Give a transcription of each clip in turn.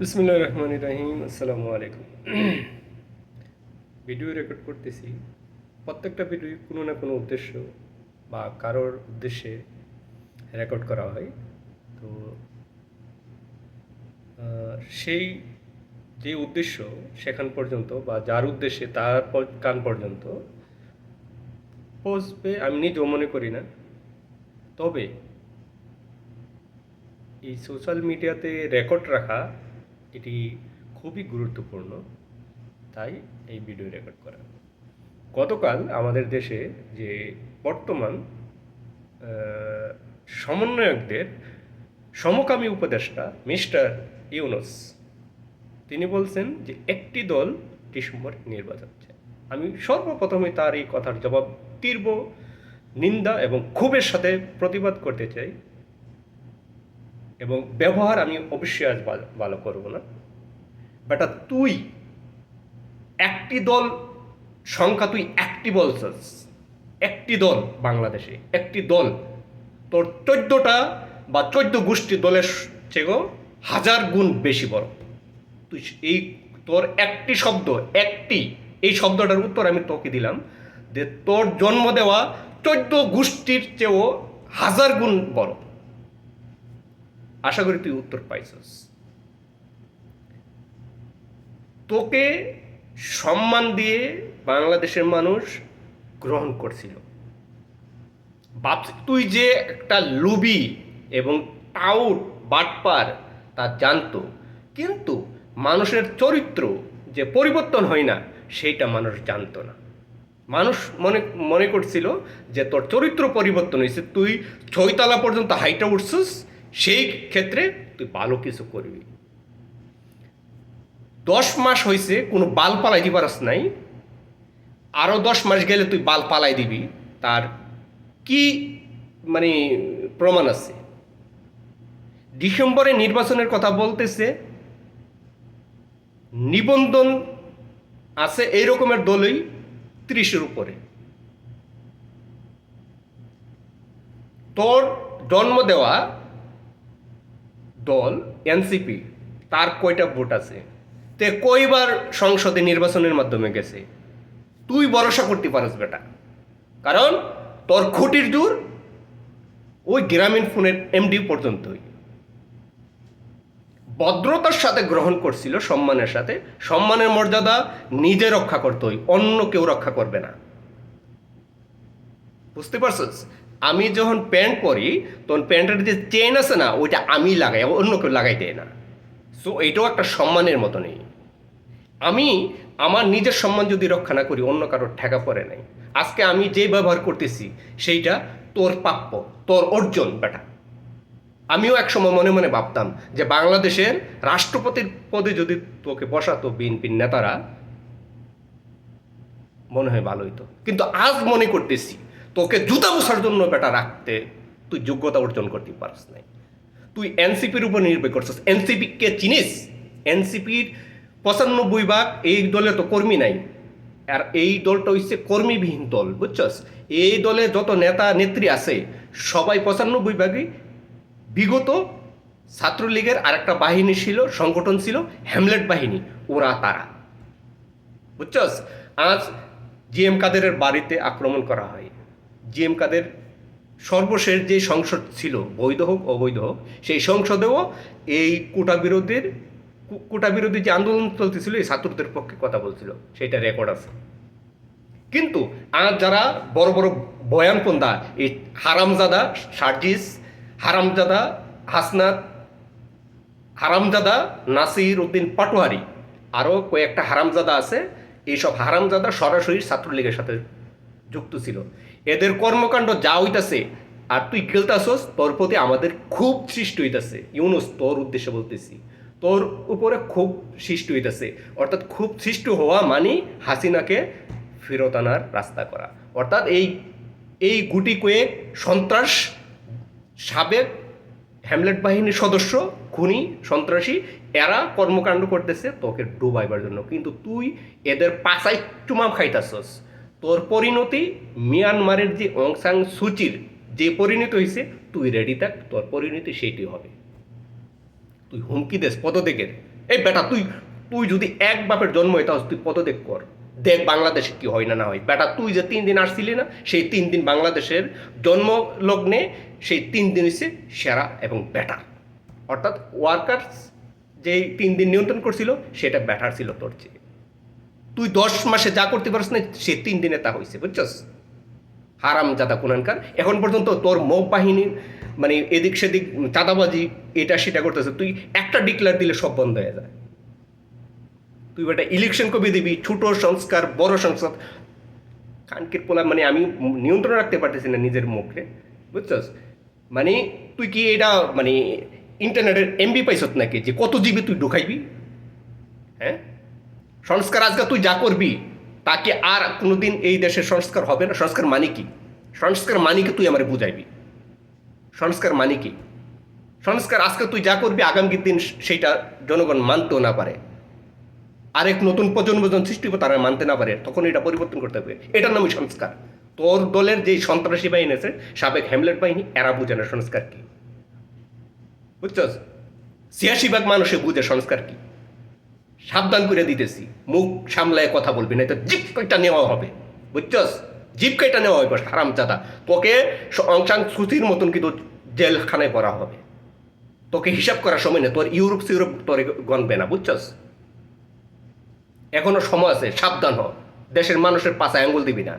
বিসমুল্লাহ রহমান রাহিম আসসালামু আলাইকুম। ভিডিও রেকর্ড করতেছি। প্রত্যেকটা ভিডিও কোনো না কোনো উদ্দেশ্য বা কারোর উদ্দেশ্যে রেকর্ড করা হয়। তো সেই যে উদ্দেশ্য সেখান পর্যন্ত বা যার উদ্দেশ্যে তার কান পর্যন্ত পৌঁছবে আমি নিজেও মনে করি না। তবে এই সোশ্যাল মিডিয়াতে রেকর্ড রাখা এটি খুবই গুরুত্বপূর্ণ, তাই এই ভিডিও রেকর্ড করা। গতকাল আমাদের দেশে যে বর্তমান সমন্বয়কদের সমকামী উপদেষ্টা মিস্টার ইউনুস, তিনি বলছেন যে একটি দল ডিসেম্বর নির্বাচন চায়। আমি সর্বপ্রথমে তার এই কথার জবাব তীব্র নিন্দা এবং ক্ষোভের সাথে প্রতিবাদ করতে চাই। এবং ব্যবহার আমি অবশ্যই আজ ভালো- করব না। বেটা তুই একটি দল, সংখ্যা তুই একটি বলছস একটি দল বাংলাদেশে, একটি দল। তোর চোদ্দটা বা চোদ্দ গোষ্ঠী দলের চেয়েও হাজার গুণ বেশি বড়। তুই এই তোর একটি শব্দ, একটি, এই শব্দটার উত্তর আমি তোকে দিলাম যে তোর জন্ম দেওয়া চোদ্দ গোষ্ঠীর চেয়েও হাজার গুণ বড়। আশা করি তুই উত্তর পাইছস। তোকে সম্মান দিয়ে বাংলাদেশের মানুষ গ্রহণ করছিল। বাপ, তুই যে একটা লুবি এবং টাউট বাটপার তা জানতো, কিন্তু মানুষের চরিত্র যে পরিবর্তন হয় না, সেইটা মানুষ জানতো না। মানুষ মনে মনে করছিল যে তোর চরিত্র পরিবর্তন হয়েছে, তুই ছয়তলা পর্যন্ত হাইটা উঠছিস সেই ক্ষেত্রে তুই ভালো কিছু করবি। দশ মাস হয়েছে কোনো বাল পালাই দিবার নাই। আরও দশ মাস গেলে তুই বাল পালাই দিবি। তার কি মানে প্রমাণ আছে? ডিসেম্বরে নির্বাচনের কথা বলতেছে, নিবন্ধন আছে এই রকমের দলই ত্রিশের উপরে। তোর জন্ম দেওয়া দল, এনসিপি, তার কয়টা ভোট আছে? তে কয়বার সংসদে নির্বাচনের মাধ্যমে গেছে? তুই ভরসা করতে পারিস বেটা। কারণ তোর খুঁটির দূর ওই গ্রামীণ ফোনের এমডি পর্যন্তই। ভদ্রতার সাথে গ্রহণ করছিল, সম্মানের সাথে। সম্মানের মর্যাদা নিজে রক্ষা করতে অন্য কেউ রক্ষা করবে না। বুঝতে পারছিস? আমি যখন প্যান্ট পরি তখন প্যান্টের যে চেন আছে না, ওইটা আমি লাগাই অন্য কেউ লাগাই দেয় না। সো এইটাও একটা সম্মানের মতো নেই আমি আমার নিজের সম্মান যদি রক্ষা না করি, অন্য কারোর ঠেকা পড়ে নাই। আজকে আমি যে ব্যবহার করতেছি, সেইটা তোর প্রাপ্য, তোর অর্জন বেটা আমিও একসময় মনে মনে ভাবতাম যে বাংলাদেশের রাষ্ট্রপতির পদে যদি তোকে বসাতো বিএনপির নেতারা, মনে হয় ভালো হইতো। কিন্তু আজ মনে করতেছি তোকে জুতা বসার জন্য বেটা রাখতে তুই যোগ্যতা অর্জন করতে পারস নাই। তুই এনসিপির উপর নির্ভর করছিস। এনসিপি কে চিনিস? এনসিপির পঁচানব্বই ভাগ এই দলে তো কর্মী নাই। আর এই দলটা হচ্ছে কর্মীবিহীন দল, বুঝছস? এই দলে যত নেতা নেত্রী আছে, সবাই পঁচানব্বই ভাগই বিগত ছাত্রলীগের আরেকটা বাহিনী ছিল, সংগঠন ছিল, হ্যামলেট বাহিনী, ওরা তারা। বুঝছস? আজ জি এম কাদেরের বাড়িতে আক্রমণ করা হয়। জি এম কাদের সর্বশেষ যে সংসদ ছিল, বৈধ হোক, অবৈধ হোক, সেই সংসদেও এই কোটা বিরোধীর কোটা বিরোধী যে আন্দোলন চলতেছিল এই ছাত্রদের পক্ষে কথা বলছিল। সেটা রেকর্ড আছে। কিন্তু আজ যারা বড় বড় বয়ানপন্দা এই হারামজাদা সার্জিস, হারামজাদা হাসনাত, হারামজাদা নাসির উদ্দিন পাটোয়ারি, আরও কয়েকটা হারামজাদা আছে, এইসব হারামজাদা সরাসরি ছাত্রলীগের সাথে যুক্ত ছিল। এদের কর্মকাণ্ড যা হইতাছে আর তুই খেলতাছস, তোর প্রতি আমাদের খুব সৃষ্টি হইতাছে। ইউনুস, তোর উদ্দেশ্যে বলতেছি। তোর উপরে খুব সৃষ্টি হইতাছে। অর্থাৎ খুব সৃষ্টি হওয়া মানে হাসিনাকে ফেরত আনার রাস্তা করা। অর্থাৎ এই এই গুটি কয়েক সন্ত্রাস সাবেক হ্যামলেট বাহিনীর সদস্য, খুনি, সন্ত্রাসী, এরা কর্মকাণ্ড করতেছে তোকে ডুবাইবার জন্য। কিন্তু তুই এদের পাশাই চুমাম খাইতাছস। তোর পরিণতি মিয়ানমারের যে অংসাং সুচির যে পরিণতি হয়েছে তুই রেডি থাক, তোর পরিণতি সেইটি হবে। তুই হুমকি দেস পদত্যাগের। এই বেটা, তুই তুই যদি এক বাপের জন্ম হইতে হস তুই পদত্যাগ কর। দেখ বাংলাদেশে কি হয় না না হয়। বেটা, তুই যে তিন দিন আসছিলি না, সেই তিন দিন বাংলাদেশের জন্ম লগ্নে সেই তিন দিন হচ্ছে সেরা এবং বেটার অর্থাৎ ওয়ার্কার্স যেই তিন দিন নিয়ন্ত্রণ করছিল, সেটা ব্যাটার ছিল তোর চেয়ে। তুই দশ মাসে যা করতে পারিস না, সে তিন দিনে তা হয়েছে বুঝছস? হারাম জাদা কুনানকার। এখন পর্যন্ত তোর মোব বাহিনীর মানে এদিক সেদিক চাঁদাবাজি, এটা সেটা করতেছে। তুই একটা ডিক্লার দিলে সব বন্ধ হয়ে যায়। তুই একটা ইলেকশন কবি দিবি, ছোট সংস্কার, বড় সংস্কার। কানকের পোলা মানে আমি নিয়ন্ত্রণ রাখতে পারতেছি না নিজের মুখে, বুঝছস? মানে তুই কি এটা মানে ইন্টারনেটের এমবি পাইছত নাকি? যে কত জিবি তুই ঢুকাইবি? হ্যাঁ? সংস্কার আজকে তুই যা করবি, তাকে আর কোনোদিন এই দেশের সংস্কার হবে না। সংস্কার মানে কি? সংস্কার মানে কি তুই আমার বুঝাইবি? সংস্কার মানে কি? সংস্কার আজকে তুই যা করবি, আগামী দিন সেইটা জনগণ মানতেও না পারে। আরেক নতুন প্রজন্ম যখন সৃষ্টি হবে, তারা মানতে না পারে। তখন এটা পরিবর্তন করতে হবে। এটার নামই সংস্কার। তোর দলের যে সন্ত্রাসী বাহিনী আছে, সাবেক হ্যামলেট বাহিনী, এরা বুঝে না সংস্কার কি। বুঝছস? ছিয়াশি ভাগ মানুষে বুঝে সংস্কার কি। সাবধান করে দিতেছি। মুখ সামলায় কথা বলবি না তো জিপ কয়টা নেওয়া হবে। বুঝছস? জিপ কয়টা নেওয়া হবে হারাম চাদা। তোকে অংশাং সুতির মতন কিন্তু জেলখানায় পড়া হবে। তোকে হিসাব করার সময় নেই, তোর ইউরোপ সিউরোপ তোর গণবে না, বুঝছস? এখনও সময় আছে, সাবধান হ। দেশের মানুষের পাশে আঙ্গুল দিবি না।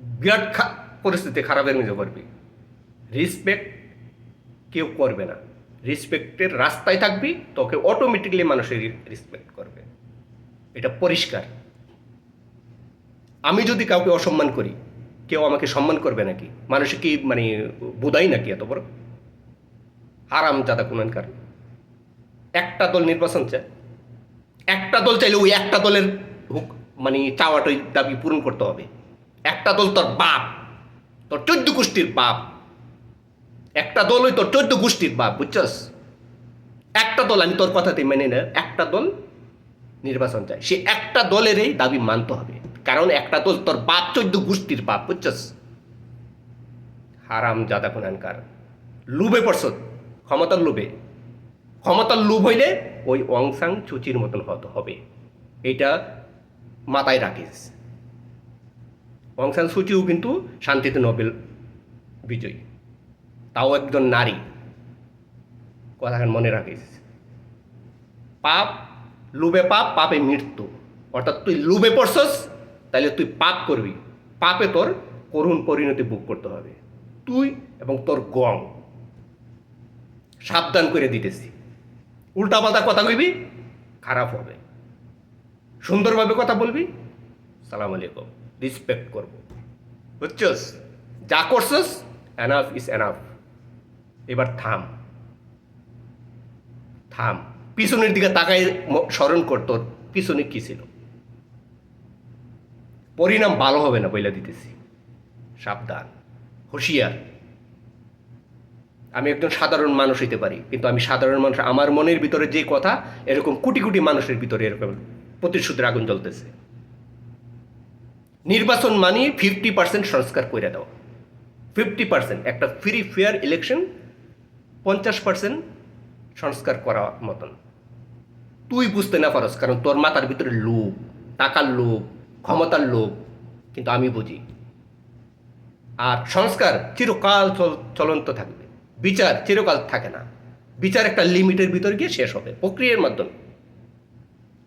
বিরাট পরিস্থিতি খারাপের মধ্যে করবি রিসপেক্ট কেউ করবে না। রেসপেক্টের রাস্তায় থাকবি, তোকে অটোমেটিকলি মানুষের রেসপেক্ট করবে। এটা পরিষ্কার। আমি যদি কাউকে অসম্মান করি, কেউ আমাকে সম্মান করবে নাকি? মানুষে কি মানে বোধাই নাকি এত বড়? আরাম জাদা কুনানকার একটা দল নির্বাচন চায়। একটা দল চাইলে ওই একটা দলের হুক- মানে চাওয়াটাই দাবি পূরণ করতে হবে। একটা দল তোর বাপ, তোর চোদ্দ গোষ্ঠীর বাপ। একটা দল ওই তোর চোদ্দ গোষ্ঠীর বাপ, বুঝছস? একটা দল, আমি তোর কথাতে মেনে না, একটা দল নির্বাচন চাই। সে একটা দলেরই দাবি মানতে হবে। কারণ একটা দল তোর বাপ চোদ্দ গোষ্ঠীর বাপ, বুঝছস? হারাম জাদা কোনানকার লুবে পড়ছ ক্ষমতার লোভে ক্ষমতার লোভ হইলে ওই অংসাং চুচির মতন হতে, হবে। এটা মাথায় রাখিস। অংসাং সুচিও কিন্তু শান্তিতে নোবেল বিজয়ী। তাও একজন নারী। কথাখান মনে রাখিস। পাপ লুবে পাপ, পাপে মৃত্যু। অর্থাৎ তুই লুবে পড়ছস তাহলে তুই পাপ করবি। পাপে তোর করুণ পরিণতি ভোগ করতে হবে। তুই এবং তোর গং সাবধান করে দিতেছি। উল্টাপাল্টা কথা কইবি, খারাপ হবে। সুন্দরভাবে কথা বলবি, সালাম আলাইকুম। রিসপেক্ট করব। বুঝছস? যা করছস এনাফ ইজ এনাফ এবার থাম। থাম। পিছনের দিকে তাকাই স্মরণ করতো পিছনে কি ছিল? পরিণাম ভালো হবে না বইলা দিতেছি। সাবধান, হুঁশিয়ার। আমি একজন সাধারণ মানুষ হইতে পারি, কিন্তু আমি সাধারণ মানুষ, আমার মনের ভিতরে যে কথা, এরকম কোটি কোটি মানুষের ভিতরে এরকম প্রতিশ্রুতির আগুন জ্বলতেছে। নির্বাচন মানে ফিফটি পার্সেন্ট সংস্কার করে দেওয়া ফিফটি পার্সেন্ট একটা ফ্রি ফেয়ার ইলেকশন পঞ্চাশ পার্সেন্ট সংস্কার করা মতন। তুই বুঝতে না পারস, কারণ তোর মাথার ভিতরে লোভ, টাকার লোভ, ক্ষমতার লোভ, কিন্তু আমি বুঝি। আর সংস্কার চিরকাল চল- চলন্ত থাকবে। বিচার চিরকাল থাকে না। বিচার একটা লিমিটের ভিতর গিয়ে শেষ হবে, প্রক্রিয়ার মাধ্যমে।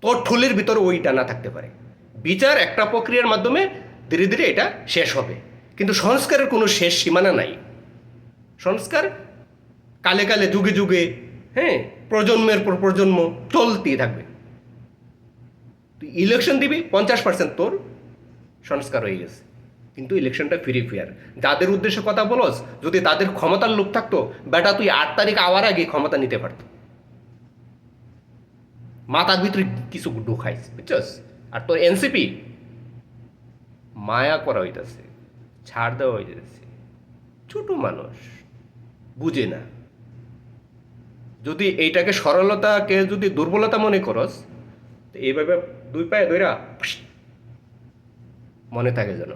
তোর ঠুলের ভিতর ওইটা না থাকতে পারে। বিচার একটা প্রক্রিয়ার মাধ্যমে ধীরে ধীরে এটা শেষ হবে। কিন্তু সংস্কারের কোনো শেষ সীমানা নাই। সংস্কার কালে কালে যুগে যুগে হ্যাঁ। প্রজন্মের পর প্রজন্ম চলতেই থাকবে। তুই ইলেকশন দিবি পঞ্চাশ পার্সেন্ট তোর সংস্কার হয়ে গেছে। কিন্তু ইলেকশনটা ফ্রি ফেয়ার যাদের উদ্দেশ্যে কথা বলস যদি তাদের ক্ষমতার লোক থাকতো বেটা তুই আট তারিখ আওয়ার আগে ক্ষমতা নিতে পারত। মাথার ভিতরে কিছু ঢুকাইস বুঝছস? আর তোর এনসিপি মায়া করা হইতেছে ছাড় দেওয়া হইতেছে। ছোট মানুষ বুঝে না। যদি এইটাকে সরলতাকে যদি দুর্বলতা মনে করস এইভাবে দুই পায়ে ধইরা মনে থাকে যেন।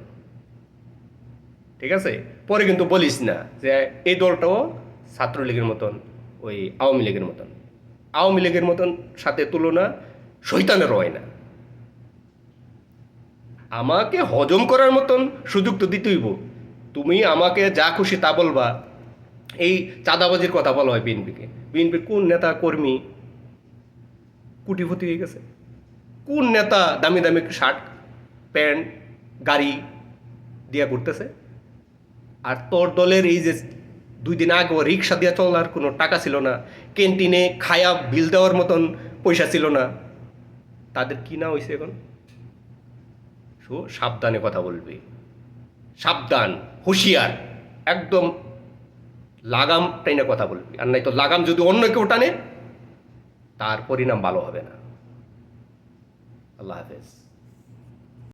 ঠিক আছে? পরে কিন্তু বলিস না যে এই দলটাও ছাত্রলীগের মতন, ওই আওয়ামী লীগের মতন। আওয়ামী লীগের মতন সাথে তুলনা শৈতানের হয় না। আমাকে হজম করার মতন সুযোগ তো দিতেইব। তুমি আমাকে যা খুশি তা বলবা। এই চাঁদাবাজির কথা বলা হয় বিএনপিকে। বিএনপির কোন নেতা কর্মী কুটিপতি হয়ে গেছে? কোন নেতা দামি দামি শার্ট, প্যান্ট, গাড়ি দিয়া ঘুরতেছে? আর তোর দলের এই যে দুই দিন আগে রিক্সা দিয়ে চলার কোনো টাকা ছিল না, ক্যান্টিনে খায়া বিল দেওয়ার মতন পয়সা ছিল না, তাদের কি না হয়েছে এখন? সো সাবধানে কথা বলবি। সাবধান, হুঁশিয়ার, একদম লাগাম টাইনে কথা বলবি। আর নাই তো লাগাম যদি অন্য কেউ টানে, তার পরিণাম ভালো হবে না। আল্লাহ হাফেজ।